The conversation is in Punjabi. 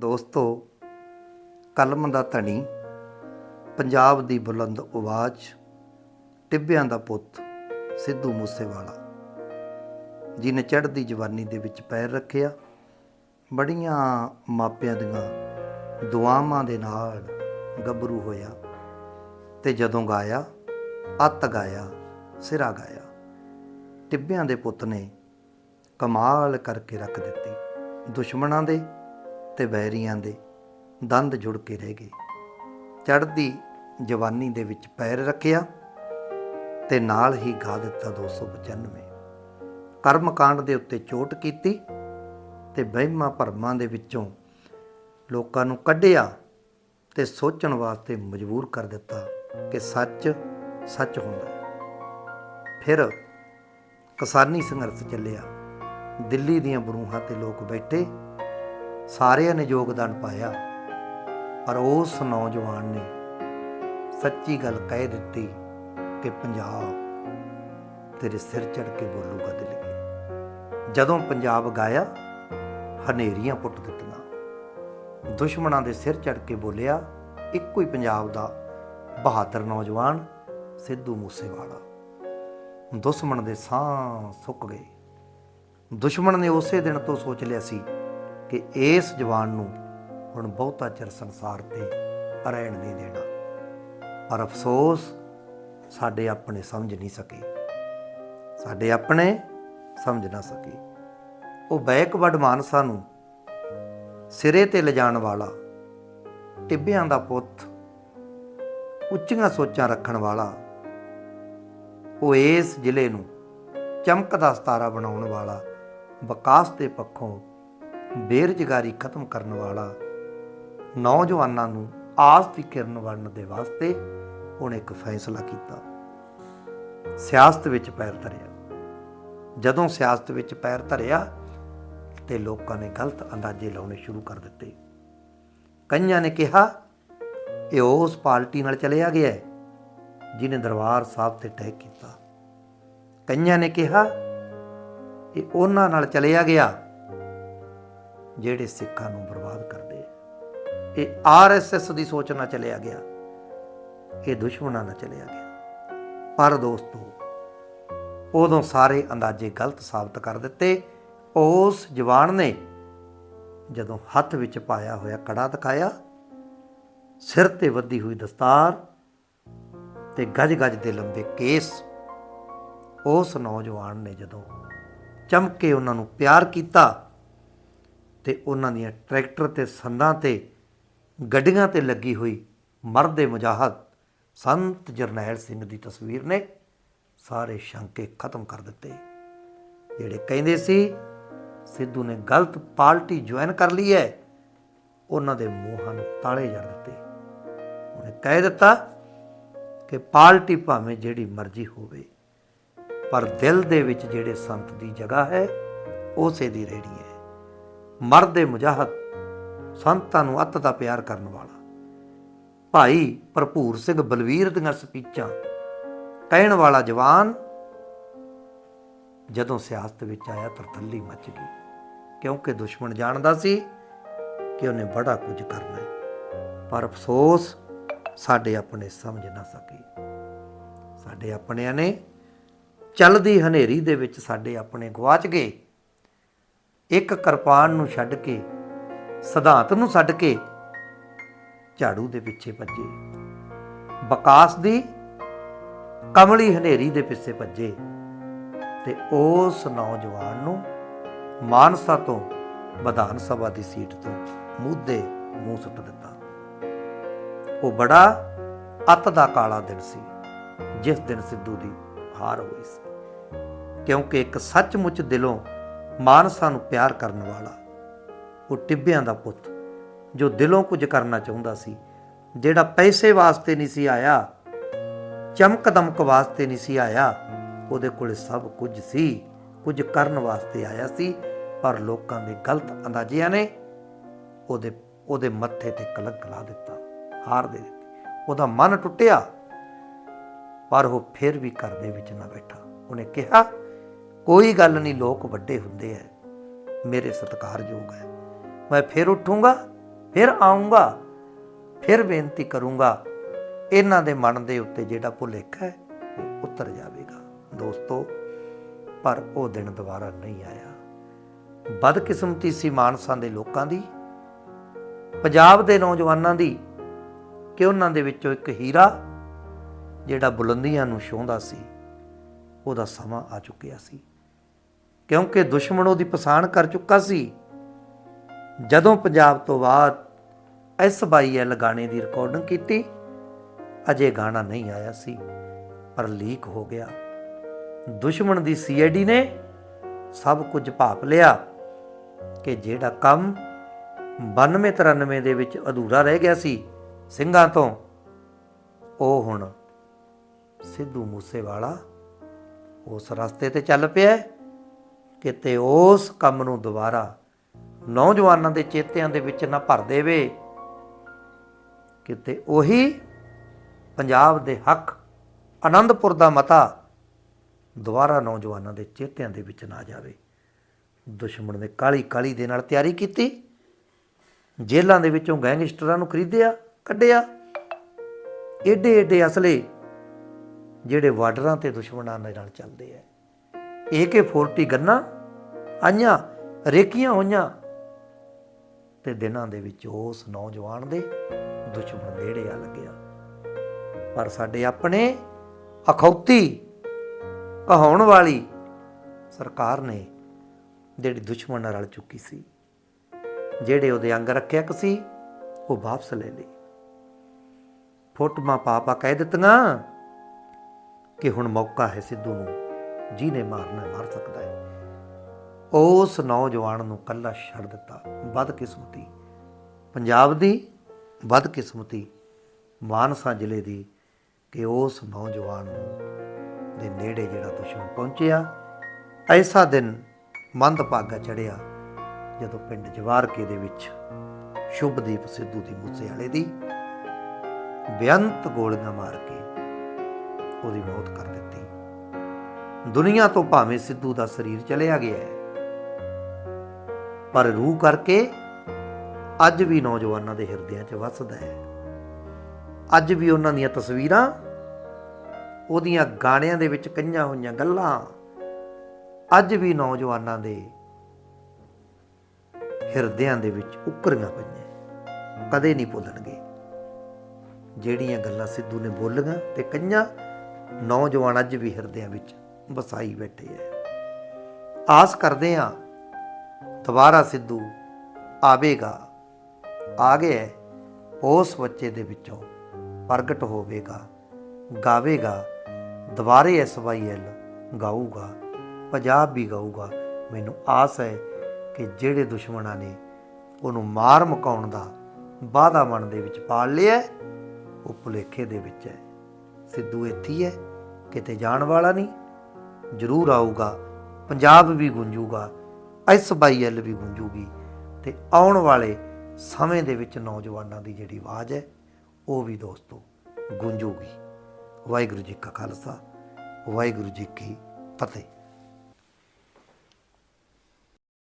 ਦੋਸਤੋ, ਕਲਮ ਦਾ ਧਣੀ, ਪੰਜਾਬ ਦੀ ਬੁਲੰਦ ਆਵਾਜ਼ ਟਿੱਬਿਆਂ ਦਾ ਪੁੱਤ, ਸਿੱਧੂ ਮੂਸੇਵਾਲਾ। ਜਿਨੇ ਚੜ੍ਹਦੀ ਜਵਾਨੀ ਦੇ ਵਿੱਚ ਪੈਰ ਰੱਖਿਆ, ਬੜੀਆਂ ਮਾਪਿਆਂ ਦੀਆਂ ਦੁਆਵਾਂ ਦੇ ਨਾਲ ਗੱਭਰੂ ਹੋਇਆ ਤੇ ਜਦੋਂ ਗਾਇਆ, ਅੱਤ ਗਾਇਆ, ਸਿਰਾ ਗਾਇਆ। ਟਿੱਬਿਆਂ ਦੇ ਪੁੱਤ ਨੇ ਕਮਾਲ ਕਰਕੇ ਰੱਖ ਦਿੱਤੀ। ਦੁਸ਼ਮਣਾਂ ਦੇ ਤੇ ਵੈਰੀਆਂ ਦੇ ਦੰਦ ਜੁੜ ਕੇ ਰਹਿ ਗਏ। ਚੜ੍ਹਦੀ ਜਵਾਨੀ ਦੇ ਵਿੱਚ ਪੈਰ ਰੱਖਿਆ ਤੇ ਨਾਲ ਹੀ ਗਾ ਦਿੱਤਾ 295 ਕਰਮਕਾਂਡ ਦੇ ਉੱਤੇ ਚੋਟ ਕੀਤੀ ਤੇ ਵਹਿਮਾਂ ਭਰਮਾਂ ਦੇ ਵਿੱਚੋਂ ਲੋਕਾਂ ਨੂੰ ਕੱਢਿਆ ਤੇ ਸੋਚਣ ਵਾਸਤੇ ਮਜਬੂਰ ਕਰ ਦਿੱਤਾ ਕਿ ਸੱਚ ਸੱਚ ਹੁੰਦਾ ਹੈ। ਫਿਰ ਕਿਸਾਨੀ ਸੰਘਰਸ਼ ਚੱਲਿਆ। ਦਿੱਲੀ ਦੀਆਂ ਬਰੂਹਾਂ ਤੇ ਲੋਕ ਬੈਠੇ ਸਾਰਿਆਂ ਨੇ ਯੋਗਦਾਨ ਪਾਇਆ, ਪਰ ਉਸ ਨੌਜਵਾਨ ਨੇ ਸੱਚੀ ਗੱਲ ਕਹਿ ਦਿੱਤੀ ਕਿ ਪੰਜਾਬ ਤੇਰੇ ਸਿਰ ਚੜ ਕੇ ਬੋਲੂਗਾ ਦਿਲ ਜਦੋਂ ਪੰਜਾਬ ਗਾਇਆ, ਹਨੇਰੀਆਂ ਪੁੱਟ ਦਿੱਤੀਆਂ। ਦੁਸ਼ਮਣਾਂ ਦੇ ਸਿਰ ਚੜ ਕੇ ਬੋਲਿਆ, ਇੱਕੋ ਹੀ ਪੰਜਾਬ ਦਾ ਬਹਾਦਰ ਨੌਜਵਾਨ ਸਿੱਧੂ ਮੂਸੇਵਾਲਾ। ਦੁਸ਼ਮਣ ਦੇ ਸਾਹ ਸੁੱਕ ਗਏ। ਦੁਸ਼ਮਣ ਨੇ ਉਸੇ ਦਿਨ ਤੋਂ ਸੋਚ ਲਿਆ ਸੀ ਕਿ ਇਸ ਜਵਾਨ ਨੂੰ ਹੁਣ ਬਹੁਤਾ ਚਿਰ ਸੰਸਾਰ ਤੇ ਰਹਿਣ ਨਹੀਂ ਦੇਣਾ। ਪਰ ਅਫਸੋਸ, ਸਾਡੇ ਆਪਣੇ ਸਮਝ ਨਹੀਂ ਸਕੇ। ਸਾਡੇ ਆਪਣੇ ਸਮਝ ਨਾ ਸਕੇ। ਉਹ ਬੈਕਵਰਡ ਮਾਨਸਾ ਨੂੰ ਸਿਰੇ ਤੇ ਲਿਜਾਣ ਵਾਲਾ, ਟਿੱਬਿਆਂ ਦਾ ਪੁੱਤ, ਉੱਚੀਆਂ ਸੋਚਾਂ ਰੱਖਣ ਵਾਲਾ, ਉਹ ਇਸ ਜ਼ਿਲ੍ਹੇ ਨੂੰ ਚਮਕਦਾ ਸਤਾਰਾ ਬਣਾਉਣ ਵਾਲਾ ਵਿਕਾਸ ਦੇ ਪੱਖੋਂ ਬੇਰੁਜ਼ਗਾਰੀ ਖਤਮ ਕਰਨ ਵਾਲਾ ਨੌਜਵਾਨਾਂ ਨੂੰ ਆਸ ਦੀ ਕਿਰਨ ਬਣਨ ਦੇ ਵਾਸਤੇ ਉਹਨੇ ਇੱਕ ਫੈਸਲਾ ਕੀਤਾ। ਸਿਆਸਤ ਵਿੱਚ ਪੈਰ ਧਰਿਆ। ਜਦੋਂ ਸਿਆਸਤ ਵਿੱਚ ਪੈਰ ਧਰਿਆ ਤੇ ਲੋਕਾਂ ਨੇ ਗਲਤ ਅੰਦਾਜ਼ੇ ਲਾਉਣੇ ਸ਼ੁਰੂ ਕਰ ਦਿੱਤੇ। ਕਈਆਂ ਨੇ ਕਿਹਾ, ਇਹ ਉਸ ਪਾਰਟੀ ਨਾਲ ਚਲਿਆ ਗਿਆ ਹੈ ਜਿਨੇ ਦਰਬਾਰ ਸਾਹਿਬ ਤੇ ਟੈਕ ਕੀਤਾ। ਕਈਆਂ ਨੇ ਕਿਹਾ, ਇਹ ਉਹਨਾਂ ਨਾਲ ਚਲਿਆ ਗਿਆ ਜਿਹੜੇ ਸਿੱਖਾਂ ਨੂੰ ਬਰਬਾਦ ਕਰਦੇ ਆ। ਇਹ ਆਰਐਸਐਸ ਦੀ ਸੋਚ ਨਾਲ ਚਲਿਆ ਗਿਆ। ਇਹ ਦੁਸ਼ਮਣਾਂ ਨਾਲ ਚਲਿਆ ਗਿਆ। ਪਰ ਦੋਸਤੋ, ਉਦੋਂ ਸਾਰੇ ਅੰਦਾਜ਼ੇ ਗਲਤ ਸਾਬਤ ਕਰ ਦਿੱਤੇ। ਉਸ ਜਵਾਨ ਨੇ ਜਦੋਂ ਹੱਥ ਵਿੱਚ ਪਾਇਆ ਹੋਇਆ ਕੜਾ ਦਿਖਾਇਆ, ਸਿਰ ਤੇ ਵੱਧੀ ਹੋਈ ਦਸਤਾਰ ਤੇ ਗਜ਼ ਗਜ ਦੇ ਲੰਬੇ ਕੇਸ, ਉਸ ਨੌਜਵਾਨ ਨੇ ਜਦੋਂ ਚਮਕੇ ਉਹਨਾਂ ਨੂੰ ਪਿਆਰ ਕੀਤਾ ਤੇ ਉਹਨਾਂ ਦੀਆਂ ਟਰੈਕਟਰ ਤੇ ਸੰਦਾਂ ਤੇ ਗੱਡੀਆਂ ਤੇ ਲੱਗੀ ਹੋਈ ਮਰਦੇ ਮੁਜਾਹਦ ਸੰਤ ਜਰਨੈਲ ਸਿੰਘ ਦੀ ਤਸਵੀਰ ਨੇ ਸਾਰੇ ਸ਼ੰਕੇ ਖਤਮ ਕਰ ਦਿੱਤੇ। ਜਿਹੜੇ ਕਹਿੰਦੇ ਸੀ, ਸਿੱਧੂ ਨੇ ਗਲਤ ਪਾਰਟੀ ਜੁਆਇਨ ਕਰ ਲਈ ਹੈ, ਉਹਨਾਂ ਦੇ ਮੂੰਹਾਂ ਨੂੰ ਤਾਲੇ ਜੜ ਦਿੱਤੇ। ਉਹਨੇ ਕਹਿ ਦਿੱਤਾ ਕਿ ਪਾਰਟੀ ਭਾਵੇਂ ਜਿਹੜੀ ਮਰਜ਼ੀ ਹੋਵੇ, ਪਰ ਦਿਲ ਦੇ ਵਿੱਚ ਜਿਹੜੇ ਸੰਤ ਦੀ ਜਗ੍ਹਾ ਹੈ, ਉਸੇ ਦੀ ਰਹਿਣੀ ਹੈ। ਮਰਦੇ ਮੁਜਾਹਦ, ਸੰਤਾਂ ਨੂੰ ਅੱਤ ਦਾ ਪਿਆਰ ਕਰਨ ਵਾਲਾ। ਭਾਈ ਭਰਪੂਰ ਸਿੰਘ ਬਲਵੀਰ ਦੀਆਂ ਸਪੀਚਾਂ ਕਹਿਣ ਵਾਲਾ ਜਵਾਨ ਜਦੋਂ ਸਿਆਸਤ ਵਿੱਚ ਆਇਆ ਤਰਥੱਲੀ ਮਚ ਗਈ, ਕਿਉਂਕਿ ਦੁਸ਼ਮਣ ਜਾਣਦਾ ਸੀ ਕਿ ਉਹਨੇ ਬੜਾ ਕੁਝ ਕਰਨਾ ਹੈ। ਪਰ ਅਫਸੋਸ, ਸਾਡੇ ਆਪਣੇ ਸਮਝ ਨਾ ਸਕੇ। ਸਾਡੇ ਆਪਣਿਆਂ ਨੇ ਚੱਲਦੀ ਹਨੇਰੀ ਦੇ ਵਿੱਚ ਸਾਡੇ ਆਪਣੇ ਗਵਾਚ ਗਏ। ਇੱਕ ਕਿਰਪਾਨ ਨੂੰ ਛੱਡ ਕੇ, ਸਿਧਾਂਤ ਨੂੰ ਛੱਡ ਕੇ ਝਾੜੂ ਦੇ ਪਿੱਛੇ ਭੱਜੇ। ਬਕਾਸ ਦੀ ਕਮਲੀ ਹਨੇਰੀ ਦੇ ਪਿੱਛੇ ਭੱਜੇ ਤੇ ਉਸ ਨੌਜਵਾਨ ਨੂੰ ਮਾਨਸਾ ਤੋਂ ਵਿਧਾਨ ਸਭਾ ਦੀ ਸੀਟ ਤੋਂ ਮੁੱਦੇ ਮੂੰਹ ਸੁੱਟ ਦਿੱਤਾ। ਉਹ ਬੜਾ ਅਤ ਦਾ ਕਾਲਾ ਦਿਨ ਸੀ, ਜਿਸ ਦਿਨ ਸਿੱਧੂ ਦੀ ਹਾਰ ਹੋਈ ਸੀ। ਕਿਉਂਕਿ ਇੱਕ ਸੱਚਮੁੱਚ ਦਿਲੋਂ ਮਾਨਸਾ ਨੂੰ ਪਿਆਰ ਕਰਨ ਵਾਲਾ, ਉਹ ਟਿੱਬਿਆਂ ਦਾ ਪੁੱਤ, ਜੋ ਦਿਲੋਂ ਕੁਝ ਕਰਨਾ ਚਾਹੁੰਦਾ ਸੀ, ਜਿਹੜਾ ਪੈਸੇ ਵਾਸਤੇ ਨਹੀਂ ਸੀ ਆਇਆ ਚਮਕ ਦਮਕ ਵਾਸਤੇ ਨਹੀਂ ਸੀ ਆਇਆ, ਉਹਦੇ ਕੋਲ ਸਭ ਕੁਝ ਸੀ, ਕੁਝ ਕਰਨ ਵਾਸਤੇ ਆਇਆ ਸੀ, ਪਰ ਲੋਕਾਂ ਦੇ ਗਲਤ ਅੰਦਾਜ਼ਿਆਂ ਨੇ ਉਹਦੇ ਉਹਦੇ ਮੱਥੇ ਤੇ ਕਲੰਕ ਲਾ ਦਿੱਤਾ, ਹਾਰ ਦੇ ਦਿੱਤੀ, ਉਹਦਾ ਮਨ ਟੁੱਟਿਆ, ਪਰ ਉਹ ਫਿਰ ਵੀ ਘਰ ਦੇ ਵਿੱਚ ਨਾ ਬੈਠਾ, ਉਹਨੇ ਕਿਹਾ ਕੋਈ ਗੱਲ ਨਹੀਂ, ਲੋਕ ਵੱਡੇ ਹੁੰਦੇ ਐ। ਮੇਰੇ ਸਤਿਕਾਰਯੋਗ ਹੈ ਮੈਂ ਫਿਰ ਉੱਠੂੰਗਾ, ਫਿਰ ਆਉਂਗਾ ਫਿਰ ਬੇਨਤੀ ਕਰੂੰਗਾ, ਇਹਨਾਂ ਦੇ ਮਨ ਦੇ ਉੱਤੇ ਜਿਹੜਾ ਭੁਲੇਖਾ ਹੈ ਉਹ ਉਤਰ ਜਾਵੇਗਾ। ਦੋਸਤੋ, ਪਰ ਉਹ ਦਿਨ ਦੁਬਾਰਾ ਨਹੀਂ ਆਇਆ। ਬਦਕਿਸਮਤੀ ਸੀ ਮਾਨਸਾਂ ਦੇ ਲੋਕਾਂ ਦੀ, ਪੰਜਾਬ ਦੇ ਨੌਜਵਾਨਾਂ ਦੀ, ਕਿ ਉਹਨਾਂ ਦੇ ਵਿੱਚੋਂ ਇੱਕ ਹੀਰਾ, ਜਿਹੜਾ ਬੁਲੰਦੀਆਂ ਨੂੰ ਛੋਹਦਾ ਸੀ, ਉਹਦਾ ਸਮਾਂ ਆ ਚੁੱਕਿਆ ਸੀ। ਕਿਉਂਕਿ ਦੁਸ਼ਮਣ ਉਹਦੀ ਪਛਾਣ ਕਰ ਚੁੱਕਾ ਸੀ। ਜਦੋਂ ਪੰਜਾਬ ਤੋਂ ਬਾਅਦ ਐਸ ਬਾਈ ਐਲ ਗਾਣੇ ਦੀ ਰਿਕਾਰਡਿੰਗ ਕੀਤੀ, ਅਜੇ ਗਾਣਾ ਨਹੀਂ ਆਇਆ ਸੀ, ਪਰ ਲੀਕ ਹੋ ਗਿਆ। ਦੁਸ਼ਮਣ ਦੀ ਸੀਆਈਡੀ ਨੇ ਸਭ ਕੁਝ ਭਾਪ ਲਿਆ ਕਿ ਜਿਹੜਾ ਕੰਮ 92 93 ਦੇ ਵਿੱਚ ਅਧੂਰਾ ਰਹਿ ਗਿਆ ਸੀ ਸਿੰਘਾਂ ਤੋਂ, ਉਹ ਹੁਣ ਸਿੱਧੂ ਮੂਸੇਵਾਲਾ ਉਸ ਰਸਤੇ ਤੇ ਚੱਲ ਪਿਆ ਕਿਤੇ ਉਸ ਕੰਮ ਨੂੰ ਦੁਬਾਰਾ ਨੌਜਵਾਨਾਂ ਦੇ ਚੇਤਿਆਂ ਦੇ ਵਿੱਚ ਨਾ ਭਰ ਦੇਵੇ ਕਿਤੇ ਉਹੀ ਪੰਜਾਬ ਦੇ ਹੱਕ ਆਨੰਦਪੁਰ ਦਾ ਮਤਾ ਦੁਬਾਰਾ ਨੌਜਵਾਨਾਂ ਦੇ ਚੇਤਿਆਂ ਦੇ ਵਿੱਚ ਨਾ ਜਾਵੇ। ਦੁਸ਼ਮਣ ਨੇ ਕਾਲੀ ਕਾਲੀ ਦੇ ਨਾਲ ਤਿਆਰੀ ਕੀਤੀ, ਜੇਲ੍ਹਾਂ ਦੇ ਵਿੱਚੋਂ ਗੈਂਗਸਟਰਾਂ ਨੂੰ ਖਰੀਦਿਆ, ਕੱਢਿਆ। ਏਡੇ ਏਡੇ ਅਸਲੇ ਜਿਹੜੇ ਬਾਰਡਰਾਂ ਤੇ ਦੁਸ਼ਮਣਾਂ ਦੇ ਨਾਲ ਚੱਲਦੇ ਐ AK40 ਗੰਨਾ ਆਈਆਂ, ਰੇਕੀਆਂ ਹੋਈਆਂ। ਤੇ ਦਿਨਾਂ ਦੇ ਵਿੱਚ ਉਸ ਨੌਜਵਾਨ ਦੇ ਦੁਸ਼ਮਣ ਨੇੜੇ ਆ ਲੱਗਿਆ ਪਰ ਸਾਡੇ ਆਪਣੇ ਅਖੌਤੀ ਕਹਾਉਣ ਵਾਲੀ ਸਰਕਾਰ ਨੇ ਜਿਹੜੀ ਦੁਸ਼ਮਣ ਨਾਲ ਰਲ ਚੁੱਕੀ ਸੀ, ਜਿਹੜੇ ਉਹਦੇ ਅੰਗ ਰੱਖਿਆ ਸੀ, ਉਹ ਵਾਪਸ ਲੈ ਲਈ ਫੋਟੋਆਂ ਪਾਪਾ ਕਹਿ ਦਿੱਤੀਆਂ ਕਿ ਹੁਣ ਮੌਕਾ ਹੈ ਸਿੱਧੂ ਨੂੰ ਜਿਹਨੇ ਮਾਰਨਾ ਮਾਰ ਸਕਦਾ ਹੈ। ਉਸ ਨੌਜਵਾਨ ਨੂੰ ਕੱਲਾ ਛੱਡ ਦਿੱਤਾ। ਬਦਕਿਸਮਤੀ ਪੰਜਾਬ ਦੀ ਬਦਕਿਸਮਤੀ ਮਾਨਸਾ ਜ਼ਿਲ੍ਹੇ ਦੀ ਕਿ ਉਸ ਨੌਜਵਾਨ ਨੂੰ ਦੇ ਨੇੜੇ ਜਿਹੜਾ ਦੁਸ਼ਮਣ ਪਹੁੰਚਿਆ ਐਸਾ ਦਿਨ ਮੰਦਭਾਗਾ ਚੜਿਆ ਜਦੋਂ ਪਿੰਡ ਜਵਾਰਕੇ ਦੇ ਵਿੱਚ ਸ਼ੁਭਦੀਪ ਸਿੱਧੂ ਦੀ ਮੂਸੇ ਵਾਲੇ ਦੀ ਬੇਅੰਤ ਗੋਲੀਆਂ ਮਾਰ ਕੇ ਉਹਦੀ ਮੌਤ ਕਰ ਦਿੱਤੀ। ਦੁਨੀਆ ਤੋਂ ਭਾਵੇਂ ਸਿੱਧੂ ਦਾ ਸਰੀਰ ਚਲਿਆ ਗਿਆ ਹੈ। ਪਰ ਰੂਹ ਕਰਕੇ ਅੱਜ ਵੀ ਨੌਜਵਾਨਾਂ ਦੇ ਹਿਰਦਿਆਂ 'ਚ ਵਸਦਾ ਹੈ। ਅੱਜ ਵੀ ਉਹਨਾਂ ਦੀਆਂ ਤਸਵੀਰਾਂ, ਉਹਦੀਆਂ ਗਾਣਿਆਂ ਦੇ ਵਿੱਚ ਕਈਆਂ ਹੋਈਆਂ ਗੱਲਾਂ, ਅੱਜ ਵੀ ਨੌਜਵਾਨਾਂ ਦੇ ਹਿਰਦਿਆਂ ਦੇ ਵਿੱਚ ਉਕਰੀਆਂ ਪਈਆਂ ਕਦੇ ਨਹੀਂ ਭੁੱਲਣਗੇ। ਜਿਹੜੀਆਂ ਗੱਲਾਂ ਸਿੱਧੂ ਨੇ ਬੋਲੀਆਂ ਤੇ ਕਈਆਂ ਨੌਜਵਾਨ ਅੱਜ ਵੀ ਹਿਰਦਿਆਂ ਵਿੱਚ ਵਸਾਈ ਬੈਠੇ ਐ। ਆਸ ਕਰਦੇ ਆ, ਦੁਬਾਰਾ ਸਿੱਧੂ ਆਵੇਗਾ। ਆ ਗਿਆ ਉਸ ਬੱਚੇ ਦੇ ਵਿੱਚੋਂ ਪ੍ਰਗਟ ਹੋਵੇਗਾ, ਗਾਵੇਗਾ, ਦੁਬਾਰੇ ਐਸਵਾਈਐਲ ਗਾਊਗਾ, ਪੰਜਾਬ ਵੀ ਗਾਊਗਾ। ਮੈਨੂੰ ਆਸ ਹੈ ਕਿ ਜਿਹੜੇ ਦੁਸ਼ਮਣਾਂ ਨੇ ਉਹਨੂੰ ਮਾਰ ਮੁਕਾਉਣ ਦਾ ਵਾਅਦਾ ਮਨ ਦੇ ਵਿੱਚ ਪਾਲ ਲਿਆ ਉਹ ਭੁਲੇਖੇ ਦੇ ਵਿੱਚ ਹੈ ਸਿੱਧੂ ਇੱਥੇ ਹੈ ਕਿਤੇ ਜਾਣ ਵਾਲਾ ਨਹੀਂ। ਜ਼ਰੂਰ ਆਊਗਾ, ਪੰਜਾਬ ਵੀ ਗੁੰਜੂਗਾ ਐਸਵਾਈਐਲ ਵੀ ਗੁੰਜੂਗੀ ਤੇ ਆਉਣ ਵਾਲੇ ਸਮੇਂ ਦੇ ਵਿੱਚ ਨੌਜਵਾਨਾਂ ਦੀ ਜਿਹੜੀ ਆਵਾਜ਼ ਹੈ, ਉਹ ਵੀ ਦੋਸਤੋ ਗੁੰਜੂਗੀ। ਵਾਹਿਗੁਰੂ ਜੀ ਕਾ ਖਾਲਸਾ, ਵਾਹਿਗੁਰੂ ਜੀ ਕੀ ਫਤਿਹ।